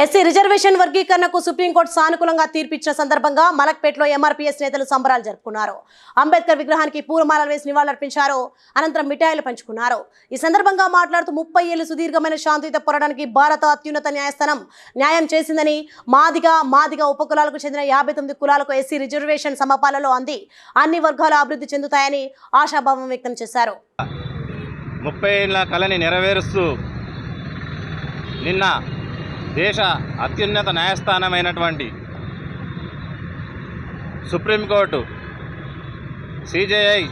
SC reservation వర్గీకరణకు supreme court సానుకూలంగా తీర్పిచ్చిన సందర్భంగా మలక్పేటలో ఎంఆర్పీఎస్ నేతలు సంబరాలు జరుపుకున్నారు. అంబేద్కర్ విగ్రహానికి పూలమాలలు వేసి నివాళులర్పించారు. అనంతరం మిఠాయిలు పంచుకున్నారు. ఈ సందర్భంగా మాట్లాడుతూ ముప్పై ఏళ్ళు సుదీర్ఘమైన శాంతియుత పోరాటానికి భారత అత్యున్నత న్యాయస్థానం న్యాయం చేసిందని మాదిగా మాదిగా ఉపకులాలకు చెందిన యాభై తొమ్మిది కులాలకు ఎస్సీ రిజర్వేషన్ సమపాలలో అంది. అన్ని వర్గాలు అభివృద్ధి చెందుతాయని ఆశాభావం వ్యక్తం చేశారు. ముప్పై ఏళ్ళ కళని నెరవేరుస్తూ నిన్న దేశ అత్యున్నత న్యాయస్థానమైనటువంటి సుప్రీంకోర్టు సిజేఐ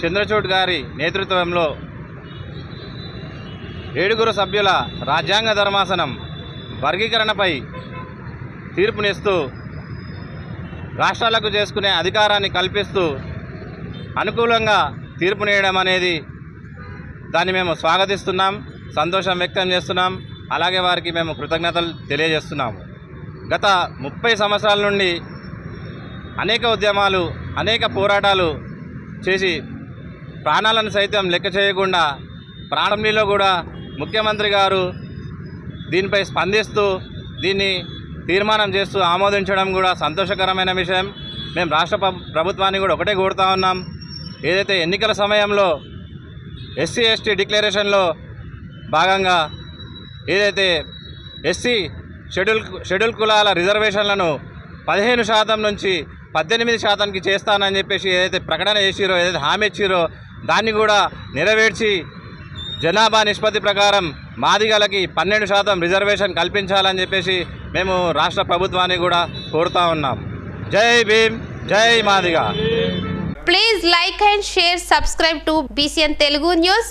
చంద్రచూడ్ గారి నేతృత్వంలో ఏడుగురు సభ్యుల రాజ్యాంగ ధర్మాసనం వర్గీకరణపై తీర్పునిస్తూ రాష్ట్రాలకు చేసుకునే అధికారాన్ని కల్పిస్తూ అనుకూలంగా తీర్పునియడం అనేది దాన్ని మేము స్వాగతిస్తున్నాం సంతోషం వ్యక్తం చేస్తున్నాం. అలాగే వారికి మేము కృతజ్ఞతలు తెలియజేస్తున్నాము. గత ముప్పై సంవత్సరాల నుండి అనేక ఉద్యమాలు అనేక పోరాటాలు చేసి ప్రాణాలను సైతం లెక్క చేయకుండా ప్రారంభంలో కూడా ముఖ్యమంత్రి గారు దీనిపై స్పందిస్తూ దీన్ని తీర్మానం చేస్తూ ఆమోదించడం కూడా సంతోషకరమైన విషయం. మేము రాష్ట్ర ప్రభుత్వాన్ని కూడా ఒకటే కోరుతా ఉన్నాం. ఏదైతే ఎన్నికల సమయంలో ఎస్సీ ఎస్టీ డిక్లరేషన్లో భాగంగా ఏదైతే ఎస్సీ షెడ్యూల్ షెడ్యూల్ కులాల రిజర్వేషన్లను పదిహేను శాతం నుంచి పద్దెనిమిది శాతానికి చేస్తానని చెప్పేసి ఏదైతే ప్రకటన చేసిరో ఏదైతే హామీ ఇచ్చిరో దాన్ని కూడా నెరవేర్చి జనాభా నిష్పత్తి ప్రకారం మాదిగలకి పన్నెండు శాతం రిజర్వేషన్ కల్పించాలని చెప్పేసి మేము రాష్ట్ర ప్రభుత్వాన్ని కూడా కోరుతా ఉన్నాం. జై భీమ్ జై Madiga. Please like and share subscribe to BCN Telugu news